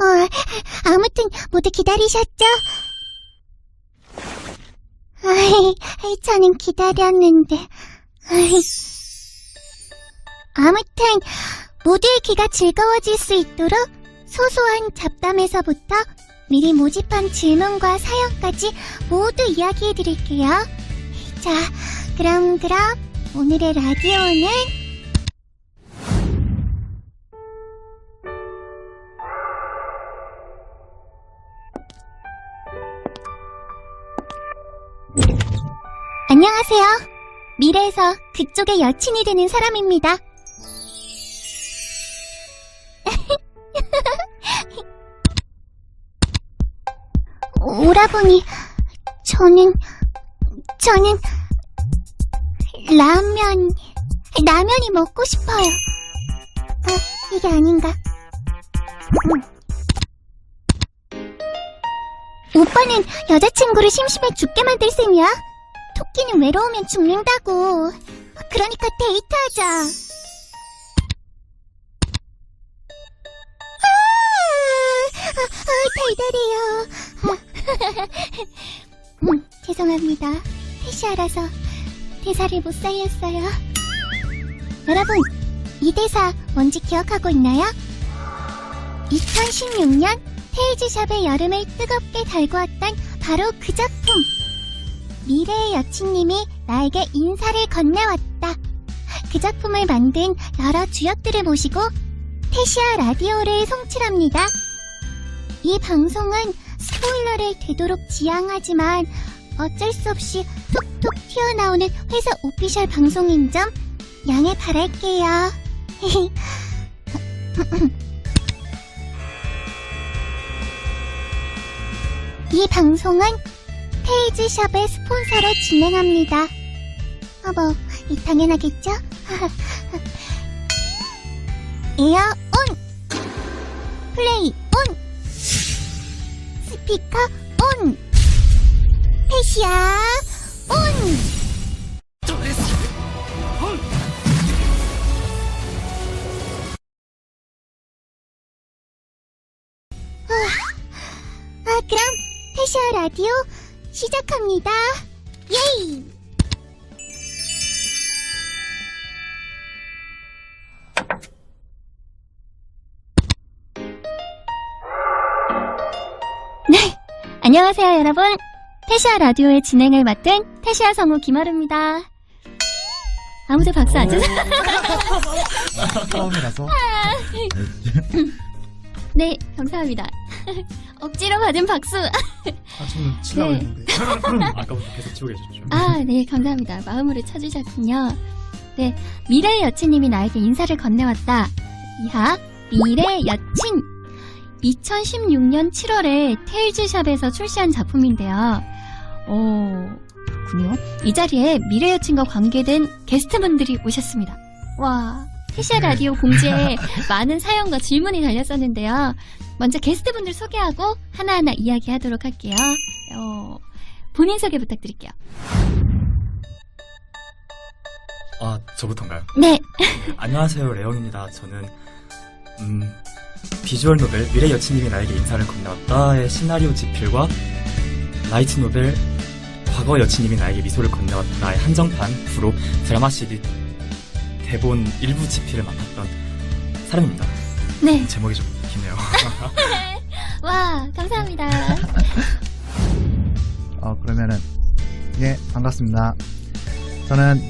어, 아무튼 모두 기다리셨죠? 아이, 저는 기다렸는데. 아이. 아무튼 모두의 귀가 즐거워질 수 있도록 소소한 잡담에서부터 미리 모집한 질문과 사연까지 모두 이야기해 드릴게요. 자, 그럼 그럼 오늘의 라디오는 안녕하세요. 미래에서 그쪽의 여친이 되는 사람입니다. 오라버니, 저는, 저는, 라면, 라면이 먹고 싶어요. 아, 이게 아닌가. 오빠는 여자친구를 심심해 죽게 만들 셈이야? 토끼는 외로우면 죽는다고. 그러니까 데이트하자. 아, 아, 달달해요. 음, 죄송합니다. 태시아라서 대사를 못 살렸어요. 여러분, 이 대사 뭔지 기억하고 있나요? 2016년 테이즈샵의 여름을 뜨겁게 달구었던 바로 그 작품. 미래의 여친님이 나에게 인사를 건네왔다. 그 작품을 만든 여러 주역들을 모시고 태시아 라디오를 송출합니다. 이 방송은 스포일러를 되도록 지양하지만 어쩔 수 없이 툭툭 튀어나오는 회사 오피셜 방송인 점 양해 바랄게요. 이 방송은 페이지샵의 스폰서로 진행합니다. 이 당연하겠죠? 에어 온! 플레이 온! 스피커 온! 페시아 온! 페시아 라디오 시작합니다. 예이! 네, 안녕하세요 여러분. 태시아 라디오의 진행을 맡은 태시아 성우 김하루입니다. 아무도 박수 안 쳐서. 처음이라서 네, 감사합니다. 억지로 받은 박수. 아 저는 치려고 네. 했는데 아까부터 계속 치고 계셨죠. 아, 네, 감사합니다. 마음으로 쳐주셨군요. 네, 미래의 여친님이 나에게 인사를 건네왔다. 이하, 미래의 여친. 2016년 7월에 테일즈샵에서 출시한 작품인데요. 어, 그렇군요. 이 자리에 미래 여친과 관계된 게스트분들이 오셨습니다. 와, 태시아 라디오 공지에 많은 사연과 질문이 달렸었는데요. 먼저 게스트분들 소개하고 하나하나 이야기하도록 할게요. 어, 본인 소개 부탁드릴게요. 아, 저부터인가요? 네, 안녕하세요, 레옹입니다. 저는, 음, 비주얼 노벨 미래 여친님이 나에게 인사를 건네왔다의 시나리오 집필과 라이트 노벨 과거 여친님이 나에게 미소를 건네왔다의 한정판 부로 드라마 CD 대본 일부 집필을 맡았던 사람입니다. 네. 제목이 좀 기네요. 와, 감사합니다. 어 그러면은 예 반갑습니다 저는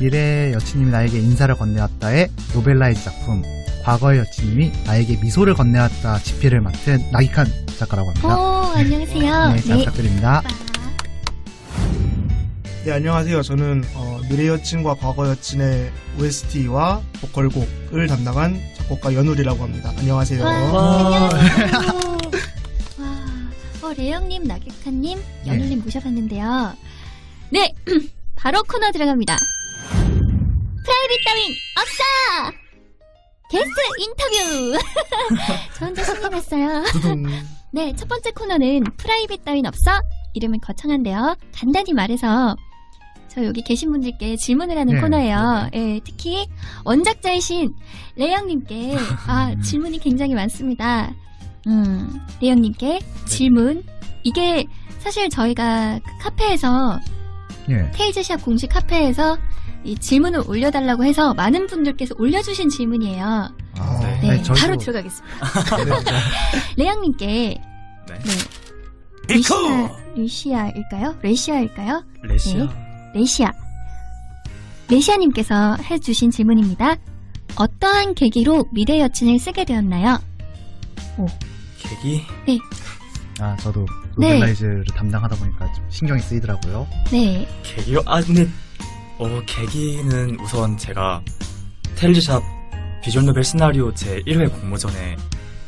미래의 여친님이 나에게 인사를 건네왔다의 노벨라이즈 작품 과거의 여친님이 나에게 미소를 건네왔다 집필을 맡은 나기칸 작가라고 오, 합니다 안녕하세요. 네, 잘 부탁드립니다 네, 안녕하세요. 저는 어, 미래 여친과 과거 여친의 OST와 보컬곡을 담당한 작곡가 연울이라고 합니다. 안녕하세요. 와, 안녕하세요. 와, 어, 레영님, 나기카님, 연울님 모셔봤는데요. 네, 바로 코너 들어갑니다. 프라이빗 따윈 없어! 게스트 인터뷰! 저 혼자 신이 났어요. 네, 첫 번째 코너는 프라이빗 따윈 없어? 이름은 거창한데요. 간단히 말해서 저 여기 계신 분들께 질문을 하는 네, 코너예요. 예, 특히 원작자이신 레양님께 아 질문이 굉장히 많습니다. 음, 레영님께 질문. 이게 사실 저희가 그 카페에서 예. 테이즈샵 공식 카페에서 이 질문을 올려달라고 해서 많은 분들께서 올려주신 질문이에요. 아, 네. 네, 아니, 저희도- 바로 들어가겠습니다. 레영님께 네. 네, 루시아, 루시아 일까요? 레시아일까요? 레시아. 레시아. 레시아님께서 해주신 질문입니다. 어떠한 계기로 미래 여친을 쓰게 되었나요? 계기? 아, 저도 네. 노벨라이즈를 담당하다 보니까 좀 신경이 쓰이더라고요. 네. 계기요? 아, 근데, 어, 계기는 우선 제가 텔리샵 비주얼 노벨 시나리오 제 1회 공모전에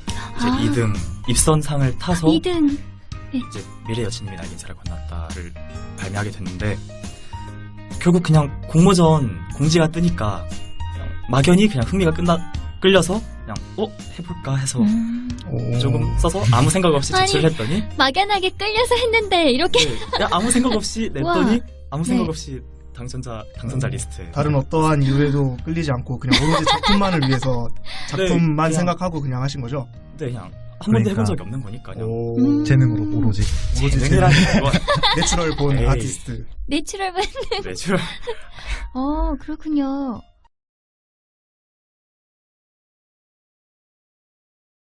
이제 아. 2등 입선상을 타서 2등. 이제 미래 여친님이 나에게 인사를 건넜다를 발매하게 됐는데 결국 그냥 공모전 공지가 뜨니까 그냥 막연히 그냥 흥미가 끝나 끌려서 그냥 어 해볼까 해서 음, 오. 조금 써서 아무 생각 없이. 제출을 했더니 막연하게 끌려서 했는데 이렇게 네, 그냥 아무 생각 없이 냈더니 와. 아무 생각 네. 없이 당첨자 당첨자 리스트에 다른 어떠한 이유에도 끌리지 않고 그냥 오로지 작품만을 위해서 작품만 그냥- 생각하고 그냥 하신 거죠? 네, 그냥 한 번도 그러니까. 해본 적이 없는 거니까 그냥 오. 음. 재능으로 오로지. 오로지 재능이라는 건 내추럴 본 에이. 아티스트. 내추럴 반. 내추럴 어, 그렇군요.